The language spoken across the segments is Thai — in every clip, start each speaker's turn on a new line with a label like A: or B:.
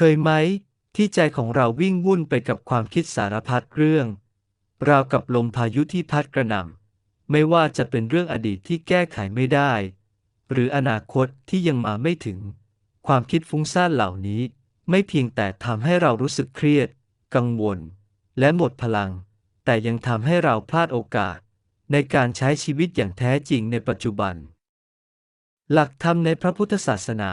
A: เคยไหม ที่ใจของเราวิ่งวุ่นไปกับความคิดสารพัดเรื่อง ราวกับลมพายุที่พัดกระหน่ำไม่ว่าจะเป็นเรื่องอดีตที่แก้ไขไม่ได้ หรืออนาคตที่ยังมาไม่ถึง ความคิดฟุ้งซ่านเหล่านี้ ไม่เพียงแต่ทำให้เรารู้สึกเครียด กังวล และหมดพลัง แต่ยังทำให้เราพลาดโอกาส ในการใช้ชีวิตอย่างแท้จริงในปัจจุบัน หลักธรรมในพระพุทธศาสนา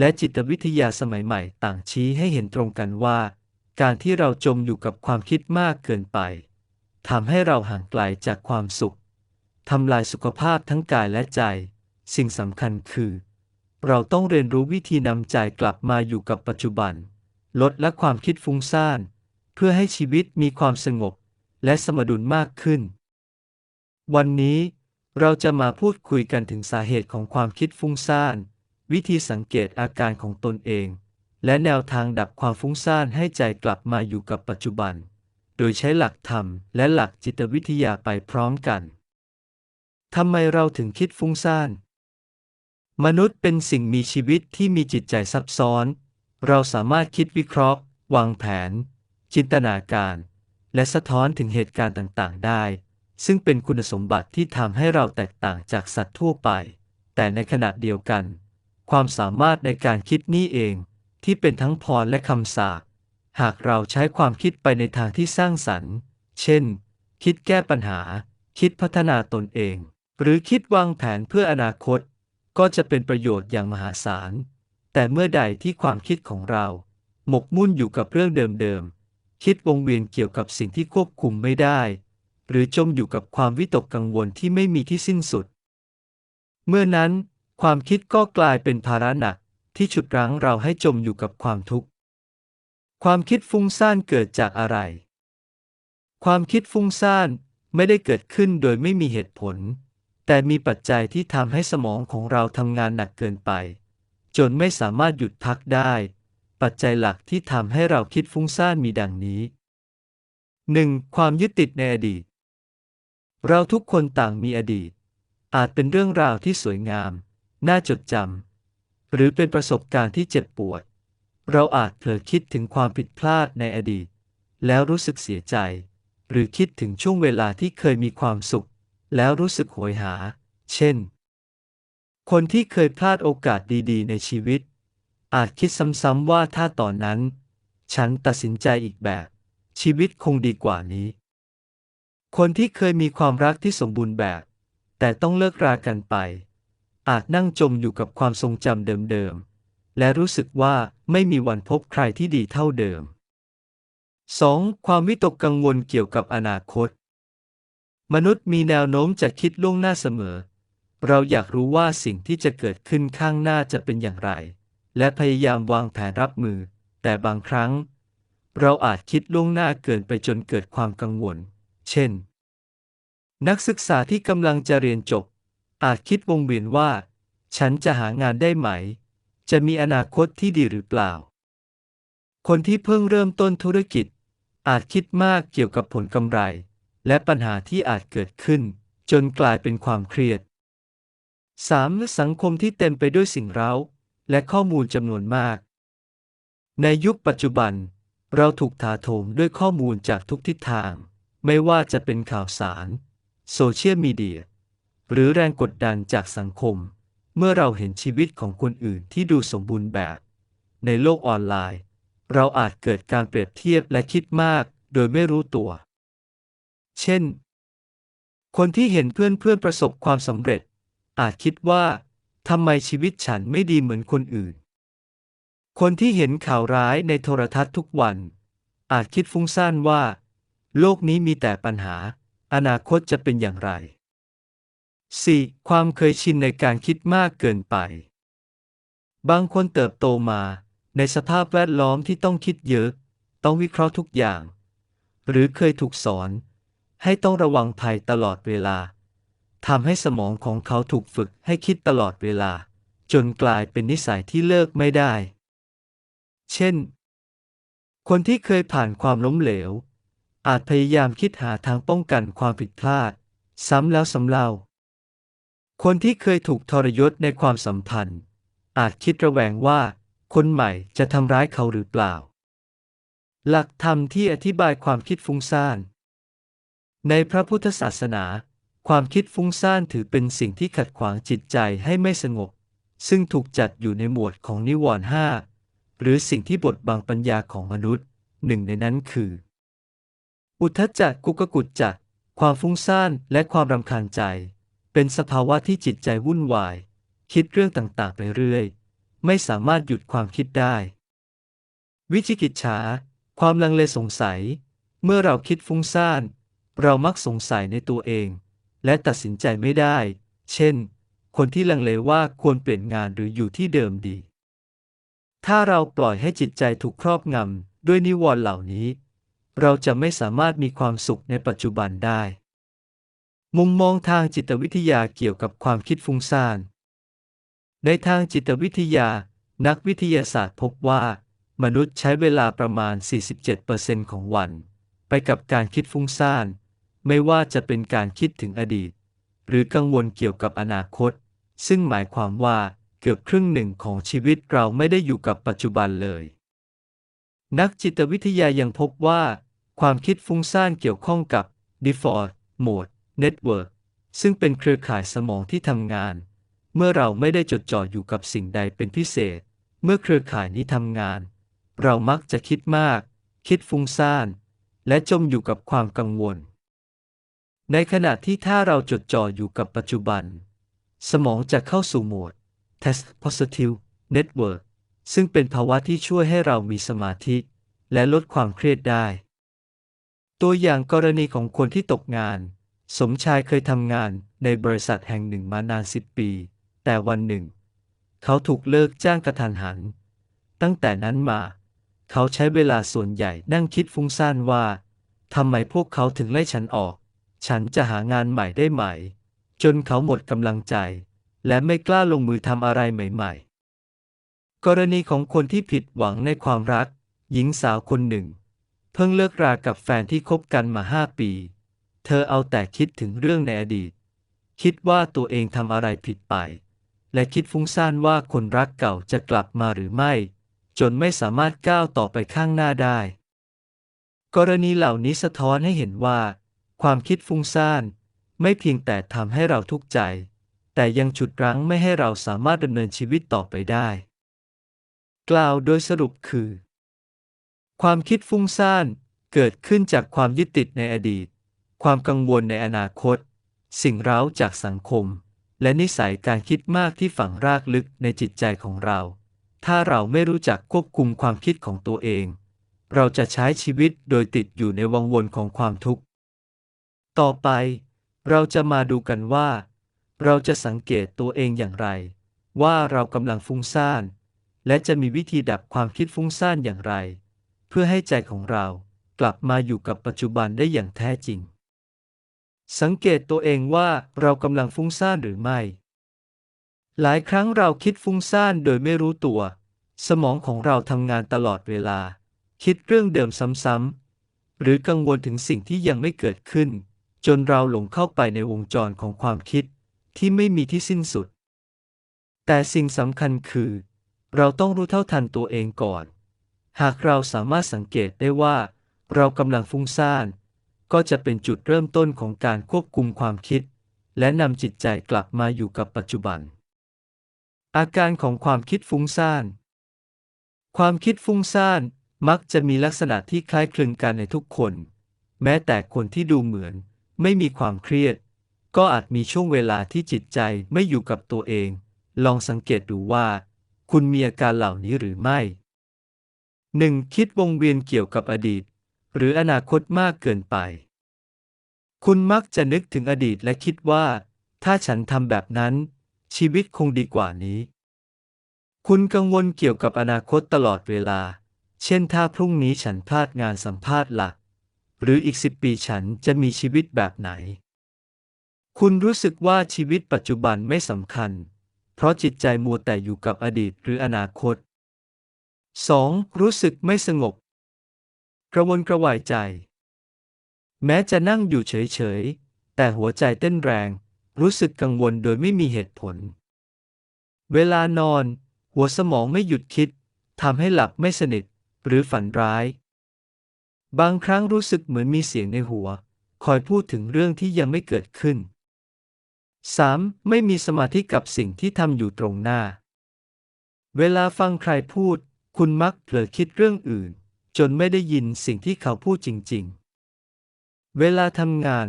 A: และจิตวิทยาสมัยใหม่ต่างชี้ให้เห็นตรงกันว่า การที่เราจมอยู่กับความคิดมากเกินไปทำให้เราห่างไกลจากความสุขทำลายสุขภาพทั้งกายและใจ สิ่งสำคัญคือ เราต้องเรียนรู้วิธีนำใจกลับมาอยู่กับปัจจุบัน ลดละความคิดฟุ้งซ่าน เพื่อให้ชีวิตมีความสงบ และสมดุลมากขึ้น วันนี้ เราจะมาพูดคุยกันถึงสาเหตุของความคิดฟุ้งซ่าน วิธีสังเกตอาการของตนเอง และแนวทางดับความฟุ้งซ่านให้ใจกลับมาอยู่กับปัจจุบัน โดยใช้หลักธรรมและหลักจิตวิทยาไปพร้อมกันทำไมเราถึงคิดฟุ้งซ่าน มนุษย์เป็นสิ่งมีชีวิตที่มีจิตใจซับซ้อน เราสามารถคิดวิเคราะห์ วางแผน จินตนาการ และสะท้อนถึงเหตุการณ์ต่างๆ ได้ ซึ่งเป็นคุณสมบัติที่ทำให้เราแตกต่างจากสัตว์ทั่วไป แต่ในขณะเดียวกัน ความสามารถในการคิดนี้เอง ที่เป็นทั้งพรและคำสาปหากเราใช้ความคิดไปในทางที่สร้างสรรค์ เช่น คิดแก้ปัญหา คิดพัฒนาตนเอง หรือคิดวางแผนเพื่ออนาคต ก็จะเป็นประโยชน์อย่างมหาศาล แต่เมื่อใดที่ความคิดของเรา หมกมุ่นอยู่กับเรื่องเดิมๆ คิดวงเวียนเกี่ยวกับสิ่งที่ควบคุมไม่ได้ หรือจมอยู่กับความวิตกกังวลที่ไม่มีที่สิ้นสุด เมื่อนั้น ความคิดก็กลายเป็นภาระหนักที่ฉุดรั้งเราให้จมอยู่กับความทุกข์ ความคิดฟุ้งซ่านเกิดจากอะไร ความคิดฟุ้งซ่านไม่ได้เกิดขึ้นโดยไม่มีเหตุผล แต่มีปัจจัยที่ทำให้สมองของเราทำงานหนักเกินไป จนไม่สามารถหยุดพักได้ ปัจจัยหลักที่ทำให้เราคิดฟุ้งซ่านมีดังนี้ 1. ความยึดติดในอดีต เราทุกคนต่างมีอดีต อาจเป็นเรื่องราวที่สวยงาม น่าจดจำหรือเป็นประสบการณ์ที่เจ็บปวด เราอาจเผลอคิดถึงความผิดพลาดในอดีต แล้วรู้สึกเสียใจ หรือคิดถึงช่วงเวลาที่เคยมีความสุข แล้วรู้สึกโหยหา เช่น คนที่เคยพลาดโอกาสดีๆ ในชีวิต อาจคิดซ้ำๆว่าถ้าตอนนั้น ฉันตัดสินใจอีกแบบ ชีวิตคงดีกว่านี้ คนที่เคยมีความรักที่สมบูรณ์แบบ แต่ต้องเลิกรากันไป อาจนั่งจมอยู่กับความทรงจำเดิมๆ และรู้สึกว่าไม่มีวันพบใครที่ดีเท่าเดิม 2. ความวิตกกังวลเกี่ยวกับอนาคต มนุษย์มีแนวโน้มจะคิดล่วงหน้าเสมอ เราอยากรู้ว่าสิ่งที่จะเกิดขึ้นข้างหน้าจะเป็นอย่างไร และพยายามวางแผนรับมือ แต่บางครั้ง เราอาจคิดล่วงหน้าเกินไปจนเกิดความกังวล เช่น นักศึกษาที่กำลังจะเรียนจบ อาจคิดวงเวียนว่า ฉันจะหางานได้ไหม จะมีอนาคตที่ดีหรือเปล่า คนที่เพิ่งเริ่มต้นธุรกิจ อาจคิดมากเกี่ยวกับผลกำไร และปัญหาที่อาจเกิดขึ้น จนกลายเป็นความเครียด 3. สังคมที่เต็มไปด้วยสิ่งเร้า และข้อมูลจำนวนมาก ในยุคปัจจุบัน เราถูกถาโถมด้วยข้อมูลจากทุกทิศทาง ไม่ว่าจะเป็นข่าวสาร โซเชียลมีเดีย หรือแรงกดดันจากสังคม เมื่อเราเห็นชีวิตของคนอื่นที่ดูสมบูรณ์แบบ ในโลกออนไลน์ เราอาจเกิดการเปรียบเทียบและคิดมาก โดยไม่รู้ตัว เช่น คนที่เห็นเพื่อนเพื่อนประสบความสำเร็จ อาจคิดว่าทำไมชีวิตฉันไม่ดีเหมือนคนอื่น คนที่เห็นข่าวร้ายในโทรทัศน์ทุกวัน อาจคิดฟุ้งซ่านว่า โลกนี้มีแต่ปัญหา อนาคตจะเป็นอย่างไร 4. ความเคยชินในการคิดมากเกินไป บางคนเติบโตมา ในสภาพแวดล้อมที่ต้องคิดเยอะ ต้องวิเคราะห์ทุกอย่าง หรือเคยถูกสอน ให้ต้องระวังภัยตลอดเวลาทำให้สมองของเขาถูกฝึกให้คิดตลอดเวลา จนกลายเป็นนิสัยที่เลิกไม่ได้ เช่น คนที่เคยผ่านความล้มเหลว อาจพยายามคิดหาทางป้องกันความผิดพลาด ซ้ำแล้วซ้ำเล่า คนที่เคยถูกทรยศในความสัมพันธ์ อาจคิดระแวงว่า คนใหม่จะทำร้ายเขาหรือเปล่า หลักธรรมที่อธิบายความคิดฟุ้งซ่าน ในพระพุทธศาสนา ความคิดฟุ้งซ่านถือเป็นสิ่งที่ขัดขวางจิตใจให้ไม่สงบ ซึ่งถูกจัดอยู่ในหมวดของนิวรณ์ห้าหรือสิ่งที่บดบังปัญญาของมนุษย์ หนึ่งในนั้นคือ อุทธัจจะกุกกุจจะความฟุ้งซ่านและความรำคาญใจ เป็นสภาวะที่จิตใจวุ่นวาย คิดเรื่องต่างๆไปเรื่อย ไม่สามารถหยุดความคิดได้ วิจิกิจฉา ความลังเลสงสัย เมื่อเราคิดฟุ้งซ่าน เรามักสงสัยในตัวเอง และตัดสินใจไม่ได้ เช่น คนที่ลังเลว่าควรเปลี่ยนงานหรืออยู่ที่เดิมดี ถ้าเราปล่อยให้จิตใจถูกครอบงำด้วยนิวรณ์เหล่านี้ เราจะไม่สามารถมีความสุขในปัจจุบันได้ มุมมองทางจิตวิทยาเกี่ยวกับความคิดฟุ้งซ่าน ในทางจิตวิทยา นักวิทยาศาสตร์พบว่า มนุษย์ใช้เวลาประมาณ 47%ของวัน ไปกับการคิดฟุ้งซ่าน ไม่ว่าจะเป็นการคิดถึงอดีต หรือกังวลเกี่ยวกับอนาคต ซึ่งหมายความว่าเกือบครึ่งหนึ่งของชีวิตเราไม่ได้อยู่กับปัจจุบันเลย นักจิตวิทยายังพบว่า ความคิดฟุ้งซ่านเกี่ยวข้องกับ default mode network ซึ่งเป็นเครือข่ายสมองที่ทำงาน เมื่อเราไม่ได้จดจ่ออยู่กับสิ่งใดเป็นพิเศษ เมื่อเครือข่ายนี้ทำงาน เรามักจะคิดมาก คิดฟุ้งซ่าน และจมอยู่กับความกังวล ในขณะที่ถ้าเราจดจ่ออยู่กับปัจจุบัน สมองจะเข้าสู่โหมด test positive network ซึ่งเป็นภาวะที่ช่วยให้เรามีสมาธิ และลดความเครียดได้ ตัวอย่างกรณีของคนที่ตกงาน สมชายเคยทำงานในบริษัทแห่งหนึ่งมานานสิบปี แต่วันหนึ่ง เขาถูกเลิกจ้างกระทันหัน ตั้งแต่นั้นมา เขาใช้เวลาส่วนใหญ่นั่งคิดฟุ้งซ่านว่าทำไมพวกเขาถึงไล่ฉันออก ฉันจะหางานใหม่ได้ไหม จนเขาหมดกำลังใจ และไม่กล้าลงมือทำอะไรใหม่ๆ กรณีของคนที่ผิดหวังในความรัก หญิงสาวคนหนึ่ง เพิ่งเลิกรากับแฟนที่คบกันมาห้าปี เธอเอาแต่คิดถึงเรื่องในอดีต คิดว่าตัวเองทำอะไรผิดไป และคิดฟุ้งซ่านว่าคนรักเก่าจะกลับมาหรือไม่ จนไม่สามารถก้าวต่อไปข้างหน้าได้ กรณีเหล่านี้สะท้อนให้เห็นว่า ความคิดฟุ้งซ่าน ไม่เพียงแต่ทำให้เราทุกข์ใจ แต่ยังฉุดรั้งไม่ให้เราสามารถดำเนินชีวิตต่อไปได้ กล่าวโดยสรุปคือ ความคิดฟุ้งซ่านเกิดขึ้นจากความยึดติดในอดีต ความกังวลในอนาคต สิ่งเร้าจากสังคม และนิสัยการคิดมากที่ฝังรากลึกในจิตใจของเรา ถ้าเราไม่รู้จักควบคุมความคิดของตัวเอง เราจะใช้ชีวิตโดยติดอยู่ในวังวนของความทุกข์ ต่อไป เราจะมาดูกันว่า เราจะสังเกตตัวเองอย่างไร ว่าเรากำลังฟุ้งซ่าน และจะมีวิธีดับความคิดฟุ้งซ่านอย่างไร เพื่อให้ใจของเรากลับมาอยู่กับปัจจุบันได้อย่างแท้จริง สังเกตตัวเองว่าเรากำลังฟุ้งซ่านหรือไม่ หลายครั้งเราคิดฟุ้งซ่านโดยไม่รู้ตัว สมองของเราทำงานตลอดเวลา คิดเรื่องเดิมซ้ำๆ หรือกังวลถึงสิ่งที่ยังไม่เกิดขึ้น จนเราหลงเข้าไปในวงจรของความคิดที่ไม่มีที่สิ้นสุด แต่สิ่งสำคัญคือ เราต้องรู้เท่าทันตัวเองก่อน หากเราสามารถสังเกตได้ว่า เรากำลังฟุ้งซ่าน ก็จะเป็นจุดเริ่มต้นของการควบคุมความคิด และนำจิตใจกลับมาอยู่กับปัจจุบัน อาการของความคิดฟุ้งซ่าน ความคิดฟุ้งซ่านมักจะมีลักษณะที่คล้ายคลึงกันในทุกคน แม้แต่คนที่ดูเหมือน ไม่มีความเครียด ก็อาจมีช่วงเวลาที่จิตใจไม่อยู่กับตัวเอง ลองสังเกตดูว่า คุณมีอาการเหล่านี้หรือไม่ 1. คิดวงเวียนเกี่ยวกับอดีต หรืออนาคตมากเกินไป คุณมักจะนึกถึงอดีตและคิดว่า ถ้าฉันทำแบบนั้น ชีวิตคงดีกว่านี้ คุณกังวลเกี่ยวกับอนาคตตลอดเวลา เช่นถ้าพรุ่งนี้ฉันพลาดงานสัมภาษณ์หลัก หรืออีกสิบปีฉันจะมีชีวิตแบบไหน คุณรู้สึกว่าชีวิตปัจจุบันไม่สำคัญ เพราะจิตใจมัวแต่อยู่กับอดีตหรืออนาคต 2. รู้สึกไม่สงบ กระวนกระวายใจ แม้จะนั่งอยู่เฉยๆ แต่หัวใจเต้นแรง รู้สึกกังวลโดยไม่มีเหตุผล เวลานอน หัวสมองไม่หยุดคิดทำให้หลับไม่สนิทหรือฝันร้าย บางครั้งรู้สึกเหมือนมีเสียงในหัว คอยพูดถึงเรื่องที่ยังไม่เกิดขึ้น 3. ไม่มีสมาธิกับสิ่งที่ทำอยู่ตรงหน้า เวลาฟังใครพูด คุณมักเผลอคิดเรื่องอื่น จนไม่ได้ยินสิ่งที่เขาพูดจริง ๆ เวลาทำงาน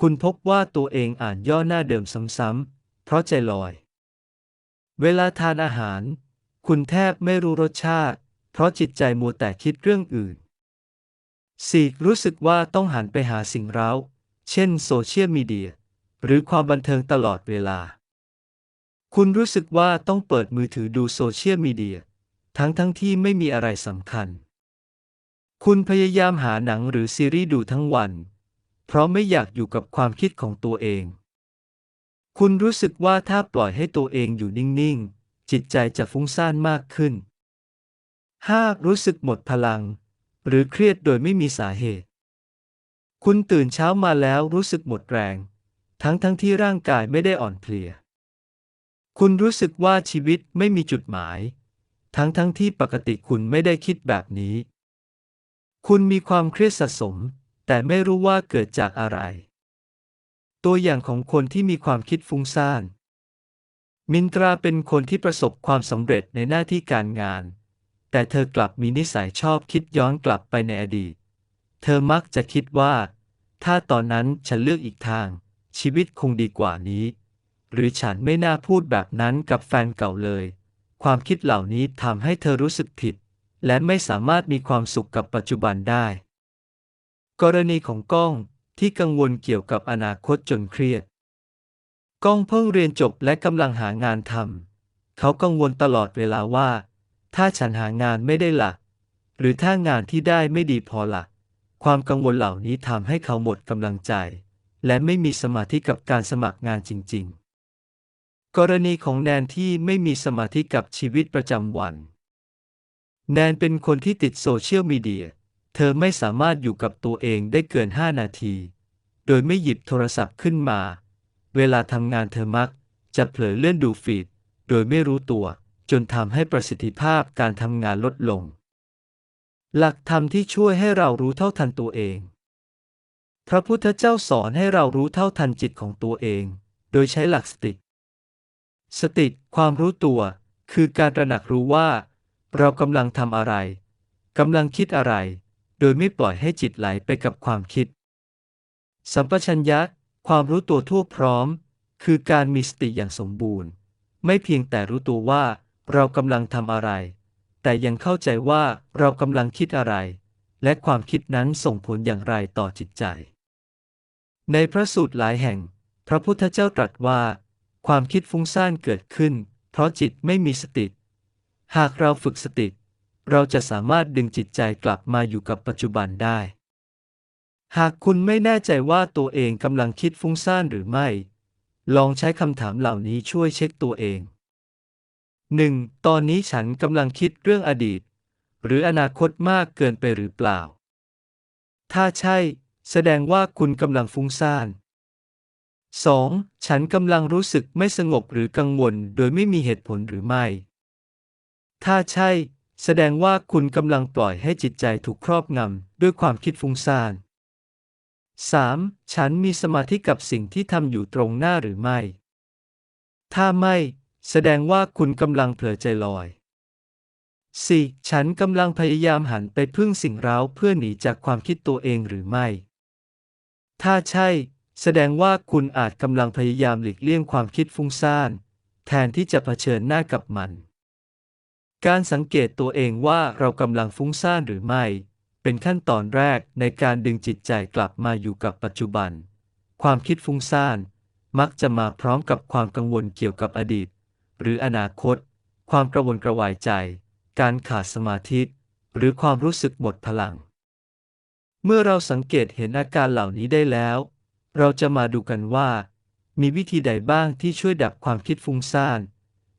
A: คุณพบว่าตัวเองอ่านย่อหน้าเดิมซ้ำๆ เพราะใจลอย เวลาทานอาหาร คุณแทบไม่รู้รสชาติ เพราะจิตใจมัวแต่คิดเรื่องอื่น 4. รู้สึกว่าต้องหันไปหาสิ่งเร้า เช่นโซเชียลมีเดีย หรือความบันเทิงตลอดเวลา คุณรู้สึกว่าต้องเปิดมือถือดูโซเชียลมีเดีย ทั้งทั้งที่ไม่มีอะไรสำคัญ คุณพยายามหาหนังหรือซีรีส์ดูทั้งวัน เพราะไม่อยากอยู่กับความคิดของตัวเอง คุณรู้สึกว่าถ้าปล่อยให้ตัวเองอยู่นิ่ง ๆ จิตใจจะฟุ้งซ่านมากขึ้น 5. รู้สึกหมดพลัง หรือเครียดโดยไม่มีสาเหตุ คุณตื่นเช้ามาแล้วรู้สึกหมดแรง ทั้งทั้งที่ร่างกายไม่ได้อ่อนเพลีย คุณรู้สึกว่าชีวิตไม่มีจุดหมาย ทั้งทั้งที่ปกติคุณไม่ได้คิดแบบนี้ คุณมีความเครียดสะสม แต่ไม่รู้ว่าเกิดจากอะไร ตัวอย่างของคนที่มีความคิดฟุ้งซ่าน มินตราเป็นคนที่ประสบความสำเร็จในหน้าที่การงาน แต่เธอกลับมีนิสัยชอบคิดย้อนกลับไปในอดีต เธอมักจะคิดว่า ถ้าตอนนั้นฉันเลือกอีกทาง ชีวิตคงดีกว่านี้ หรือฉันไม่น่าพูดแบบนั้นกับแฟนเก่าเลย ความคิดเหล่านี้ทำให้เธอรู้สึกผิด และไม่สามารถมีความสุขกับปัจจุบันได้ กรณีของก้องที่กังวลเกี่ยวกับอนาคตจนเครียด ก้องเพิ่งเรียนจบและกำลังหางานทำเขากังวลตลอดเวลาว่า ถ้าฉันหางานไม่ได้ละ่ะ หรือถ้างานที่ได้ไม่ดีพอละ่ะ ความกังวลเหล่านี้ทำให้เขาหมดกำลังใจ และไม่มีสมาธิกับการสมัครงานจริง ๆ กรณีของแนนที่ไม่มีสมาธิกับชีวิตประจำวัน แนนเป็นคนที่ติดโซเชียลมีเดีย เธอไม่สามารถอยู่กับตัวเองได้เกิน 5 นาที โดยไม่หยิบโทรศัพท์ขึ้นมา เวลาทำงานเธอมัก จะเผลอเลื่อนดูฟีด โดยไม่รู้ตัว จนทำให้ประสิทธิภาพการทำงานลดลง หลักธรรมที่ช่วยให้เรารู้เท่าทันตัวเอง พระพุทธเจ้าสอนให้เรารู้เท่าทันจิตของตัวเอง โดยใช้หลักสติ สติ ความรู้ตัว คือการตระหนักรู้ว่า เรากำลังทำอะไรกำลังคิดอะไร โดยไม่ปล่อยให้จิตไหลไปกับความคิด สัมปชัญญะ ความรู้ตัวทั่วพร้อม คือการมีสติอย่างสมบูรณ์ ไม่เพียงแต่รู้ตัวว่าเรากำลังทำอะไร แต่ยังเข้าใจว่าเรากำลังคิดอะไร และความคิดนั้นส่งผลอย่างไรต่อจิตใจ ในพระสูตรหลายแห่ง พระพุทธเจ้าตรัสว่า ความคิดฟุ้งซ่านเกิดขึ้น เพราะจิตไม่มีสติ หากเราฝึกสติ เราจะสามารถดึงจิตใจกลับมาอยู่กับปัจจุบันได้ หากคุณไม่แน่ใจว่าตัวเองกำลังคิดฟุ้งซ่านหรือไม่ ลองใช้คำถามเหล่านี้ช่วยเช็คตัวเอง 1. ตอนนี้ฉันกำลังคิดเรื่องอดีต หรืออนาคตมากเกินไปหรือเปล่า ถ้าใช่ แสดงว่าคุณกำลังฟุ้งซ่าน 2. ฉันกำลังรู้สึกไม่สงบหรือกังวลโดยไม่มีเหตุผลหรือไม่ ถ้าใช่ แสดงว่าคุณกำลังปล่อยให้จิตใจถูกครอบงำด้วยความคิดฟุ้งซ่าน 3. ฉันมีสมาธิกับสิ่งที่ทำอยู่ตรงหน้าหรือไม่ ถ้าไม่ แสดงว่าคุณกำลังเผลอใจลอย 4. ฉันกำลังพยายามหันไปพึ่งสิ่งเร้าเพื่อหนีจากความคิดตัวเองหรือไม่ ถ้าใช่ แสดงว่าคุณอาจกำลังพยายามหลีกเลี่ยงความคิดฟุ้งซ่าน แทนที่จะเผชิญหน้ากับมัน การสังเกตตัวเองว่าเรากำลังฟุ้งซ่านหรือไม่ เป็นขั้นตอนแรกในการดึงจิตใจกลับมาอยู่กับปัจจุบัน ความคิดฟุ้งซ่าน มักจะมาพร้อมกับความกังวลเกี่ยวกับอดีต หรืออนาคต ความกระวนกระวายใจ การขาดสมาธิหรือความรู้สึกหมดพลัง เมื่อเราสังเกตเห็นอาการเหล่านี้ได้แล้ว เราจะมาดูกันว่า มีวิธีใดบ้างที่ช่วยดับความคิดฟุ้งซ่าน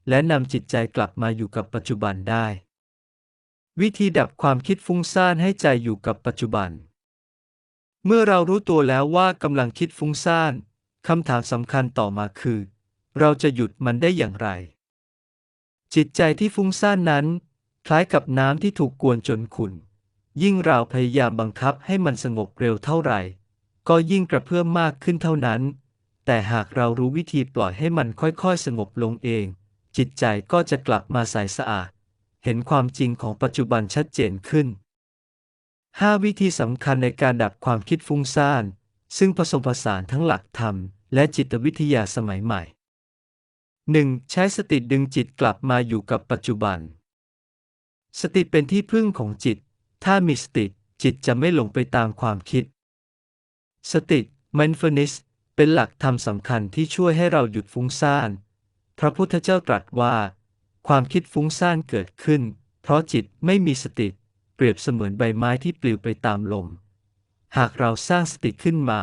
A: และนำจิตใจกลับมาอยู่กับปัจจุบันได้ วิธีดับความคิดฟุ้งซ่านให้ใจอยู่กับปัจจุบัน เมื่อเรารู้ตัวแล้วว่ากำลังคิดฟุ้งซ่านคำถามสำคัญต่อมาคือ เราจะหยุดมันได้อย่างไร จิตใจที่ฟุ้งซ่านนั้น คล้ายกับน้ำที่ถูกกวนจนขุ่นยิ่งเราพยายามบังคับให้มันสงบเร็วเท่าไหร่ ก็ยิ่งกระเพื่อมมากขึ้นเท่านั้น แต่หากเรารู้วิธีปล่อยให้มันค่อยๆ สงบลงเอง จิตใจก็จะกลับมาใสสะอาด เห็นความจริงของปัจจุบันชัดเจนขึ้น 5 วิธีสำคัญในการดับความคิดฟุ้งซ่าน ซึ่งผสมผสานทั้งหลักธรรม และจิตวิทยาสมัยใหม่ 1. ใช้สติดึงจิตกลับมาอยู่กับปัจจุบัน สติเป็นที่พึ่งของจิต ถ้ามีสติจิตจะไม่หลงไปตามความคิด สติ mindfulness เป็นหลักธรรมสำคัญที่ช่วยให้เราหยุดฟุ้งซ่าน พระพุทธเจ้าตรัสว่า ความคิดฟุ้งซ่านเกิดขึ้น เพราะจิตไม่มีสติ เปรียบเสมือนใบไม้ที่ปลิวไปตามลม หากเราสร้างสติขึ้นมา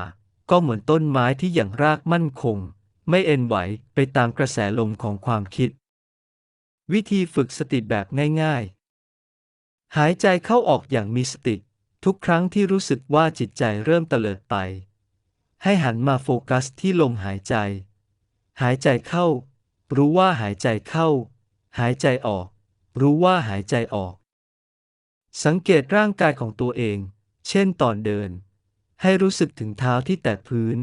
A: ก็เหมือนต้นไม้ที่อย่างรากมั่นคง ไม่เอ็นไหวไปตามกระแสลมของความคิด วิธีฝึกสติแบบง่ายๆ หายใจเข้าออกอย่างมีสติ ทุกครั้งที่รู้สึกว่าจิตใจเริ่มเตลิดไป ให้หันมาโฟกัสที่ลมหายใจ หายใจเข้า รู้ว่าหายใจเข้า หายใจออก รู้ว่าหายใจออก สังเกตร่างกายของตัวเอง เช่นตอนเดิน ให้รู้สึกถึงเท้าที่แตะพื้น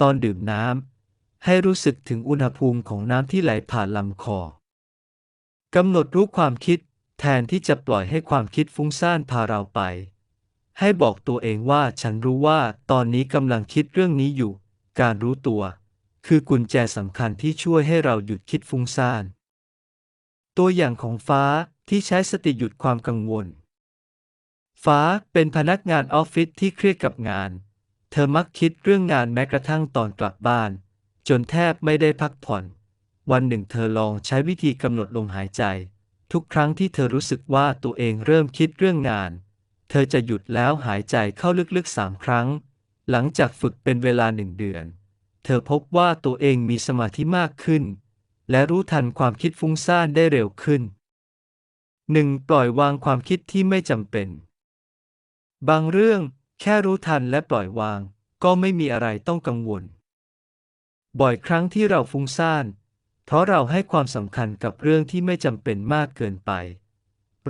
A: ตอนดื่มน้ำให้รู้สึกถึงอุณหภูมิของน้ำที่ไหลผ่านลำคอกำหนดรู้ความคิด แทนที่จะปล่อยให้ความคิดฟุ้งซ่านพาเราไป ให้บอกตัวเองว่าฉันรู้ว่าตอนนี้กำลังคิดเรื่องนี้อยู่ การรู้ตัว คือกุญแจสำคัญที่ช่วยให้เราหยุดคิดฟุ้งซ่าน ตัวอย่างของฟ้าที่ใช้สติหยุดความกังวล ฟ้าเป็นพนักงานออฟฟิศที่เครียดกับงาน เธอมักคิดเรื่องงานแม้กระทั่งตอนกลับบ้าน จนแทบไม่ได้พักผ่อน วันหนึ่งเธอลองใช้วิธีกำหนดลมหายใจ ทุกครั้งที่เธอรู้สึกว่าตัวเองเริ่มคิดเรื่องงาน เธอจะหยุดแล้วหายใจเข้าลึกๆสามครั้ง หลังจากฝึกเป็นเวลาหนึ่งเดือน เธอพบว่าตัวเองมีสมาธิมากขึ้น และรู้ทันความคิดฟุ้งซ่านได้เร็วขึ้น 1. ปล่อยวางความคิดที่ไม่จำเป็น บางเรื่องแค่รู้ทันและปล่อยวาง ก็ไม่มีอะไรต้องกังวล บ่อยครั้งที่เราฟุ้งซ่าน เพราะเราให้ความสำคัญกับเรื่องที่ไม่จำเป็นมากเกินไป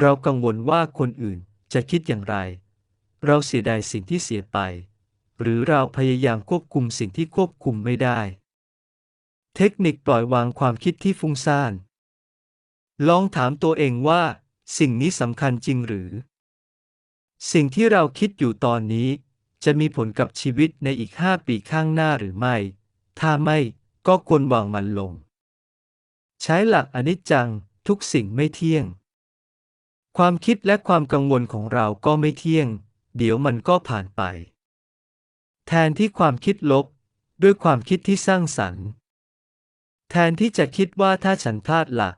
A: เรากังวลว่าคนอื่นจะคิดอย่างไร เราเสียดายสิ่งที่เสียไป หรือเราพยายามควบคุมสิ่งที่ควบคุมไม่ได้ เทคนิคปล่อยวางความคิดที่ฟุ้งซ่าน ลองถามตัวเองว่า สิ่งนี้สำคัญจริงหรือ สิ่งที่เราคิดอยู่ตอนนี้ จะมีผลกับชีวิตในอีกห้าปีข้างหน้าหรือไม่ ถ้าไม่ก็ควรวางมันลง ใช้หลักอนิจจังทุกสิ่งไม่เที่ยง ความคิดและความกังวลของเราก็ไม่เที่ยง เดี๋ยวมันก็ผ่านไป แทนที่ความคิดลบ ด้วยความคิดที่สร้างสรรค์ แทนที่จะคิดว่าถ้าฉันพลาดละ่ะ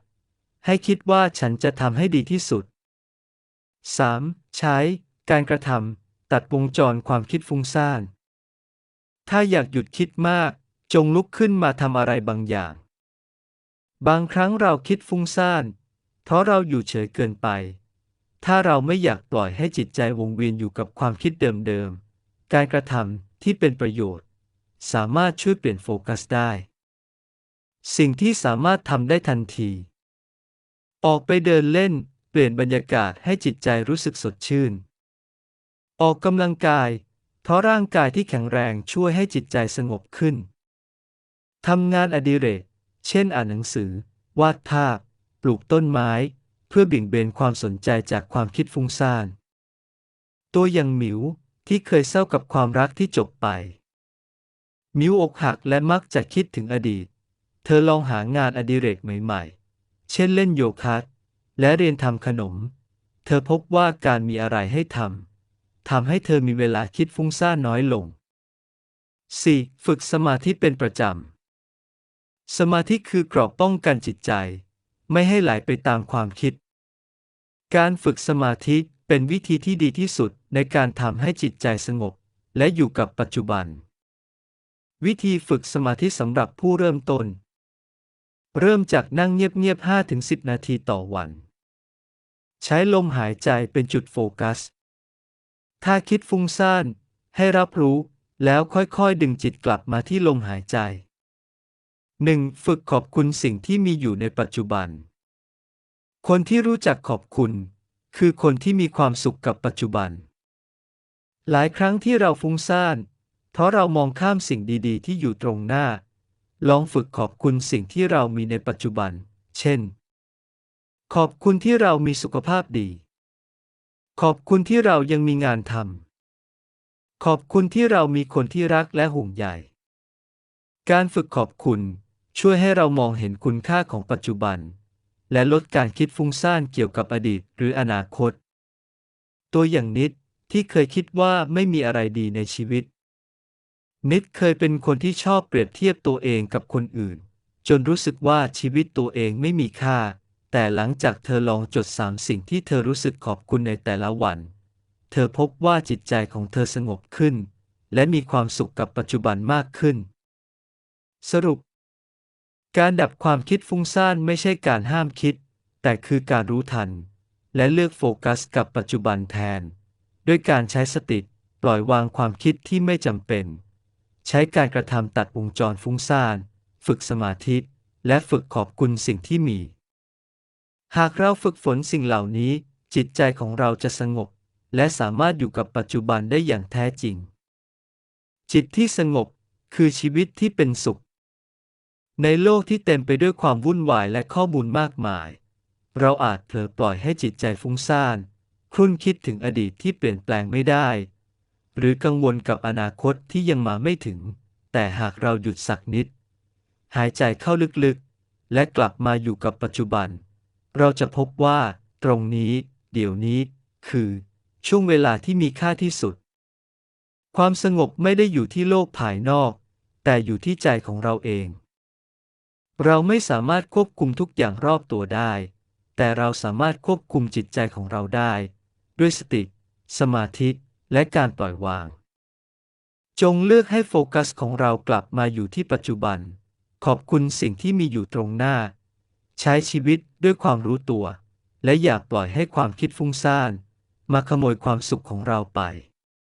A: ให้คิดว่าฉันจะทำให้ดีที่สุด 3. ใช้ การกระทำตัดวงจรความคิดฟุ้งซ่าน ถ้าอยากหยุดคิดมาก จงลุกขึ้นมาทำอะไรบางอย่าง บางครั้งเราคิดฟุ้งซ่าน เพราะเราอยู่เฉยเกินไป ถ้าเราไม่อยากปล่อยให้จิตใจวงเวียนอยู่กับความคิดเดิมๆ การกระทำ ที่เป็นประโยชน์ สามารถช่วยเปลี่ยนโฟกัสได้ สิ่งที่สามารถทำได้ทันที ออกไปเดินเล่น เปลี่ยนบรรยากาศให้จิตใจรู้สึกสดชื่น ออกกำลังกาย เพราะร่างกายที่แข็งแรงช่วยให้จิตใจสงบขึ้นทำงานอดิเรก เช่นอ่านหนังสือ วาดภาพ ปลูกต้นไม้ เพื่อบิ่งเบนความสนใจจากความคิดฟุ้งซ่าน ตัวอย่างหมิว ที่เคยเศร้ากับความรักที่จบไป มิวอกหักและมักจะคิดถึงอดีต เธอลองหางานอดิเรกใหม่ๆ เช่นเล่นโยคะและเรียนทำขนม เธอพบว่าการมีอะไรให้ทำทำให้เธอมีเวลาคิดฟุ้งซ่านน้อยลง 4. ฝึกสมาธิเป็นประจำ สมาธิคือกรอบป้องกันจิตใจ ไม่ให้ไหลไปตามความคิด การฝึกสมาธิ เป็นวิธีที่ดีที่สุดในการทำให้จิตใจสงบ และอยู่กับปัจจุบัน วิธีฝึกสมาธิสำหรับผู้เริ่มต้น เริ่มจากนั่งเงียบๆ 5-10 นาทีต่อวัน ใช้ลมหายใจเป็นจุดโฟกัส ถ้าคิดฟุ้งซ่าน ให้รับรู้ แล้วค่อยๆ ดึงจิตกลับมาที่ลมหายใจ 1. ฝึกขอบคุณสิ่งที่มีอยู่ในปัจจุบัน คนที่รู้จักขอบคุณ คือคนที่มีความสุขกับปัจจุบัน หลายครั้งที่เราฟุ้งซ่าน เพราะเรามองข้ามสิ่งดีๆ ที่อยู่ตรงหน้า ลองฝึกขอบคุณสิ่งที่เรามีในปัจจุบัน เช่น ขอบคุณที่เรามีสุขภาพดี ขอบคุณที่เรายังมีงานทำ ขอบคุณที่เรามีคนที่รักและห่วงใย การฝึกขอบคุณช่วยให้เรามองเห็นคุณค่าของปัจจุบัน และลดการคิดฟุ้งซ่านเกี่ยวกับอดีตหรืออนาคต ตัวอย่างนิดที่เคยคิดว่าไม่มีอะไรดีในชีวิต นิดเคยเป็นคนที่ชอบเปรียบเทียบตัวเองกับคนอื่น จนรู้สึกว่าชีวิตตัวเองไม่มีค่า แต่หลังจากเธอลองจดสามสิ่งที่เธอรู้สึกขอบคุณในแต่ละวัน เธอพบว่าจิตใจของเธอสงบขึ้น และมีความสุขกับปัจจุบันมากขึ้น สรุป การดับความคิดฟุ้งซ่านไม่ใช่การห้ามคิด แต่คือการรู้ทัน และเลือกโฟกัสกับปัจจุบันแทน ด้วยการใช้สติปล่อยวางความคิดที่ไม่จำเป็น ใช้การกระทำตัดวงจรฟุ้งซ่าน ฝึกสมาธิและฝึกขอบคุณสิ่งที่มี หากเราฝึกฝนสิ่งเหล่านี้ จิตใจของเราจะสงบ และสามารถอยู่กับปัจจุบันได้อย่างแท้จริง จิตที่สงบคือชีวิตที่เป็นสุข ในโลกที่เต็มไปด้วยความวุ่นวายและข้อมูลมากมาย เราอาจเผลอปล่อยให้จิตใจฟุ้งซ่านครุ่นคิดถึงอดีตที่เปลี่ยนแปลงไม่ได้ หรือกังวลกับอนาคตที่ยังมาไม่ถึง แต่หากเราหยุดสักนิด หายใจเข้าลึกๆ และกลับมาอยู่กับปัจจุบัน เราจะพบว่า ตรงนี้ เดี๋ยวนี้ คือ ช่วงเวลาที่มีค่าที่สุด ความสงบไม่ได้อยู่ที่โลกภายนอก แต่อยู่ที่ใจของเราเอง เราไม่สามารถควบคุมทุกอย่างรอบตัวได้ แต่เราสามารถควบคุมจิตใจของเราได้ ด้วยสติ สมาธิและการปล่อยวาง จงเลือกให้โฟกัสของเรากลับมาอยู่ที่ปัจจุบัน ขอบคุณสิ่งที่มีอยู่ตรงหน้า ใช้ชีวิตด้วยความรู้ตัว และอย่าปล่อยให้ความคิดฟุ้งซ่าน มาขโมยความสุขของเราไป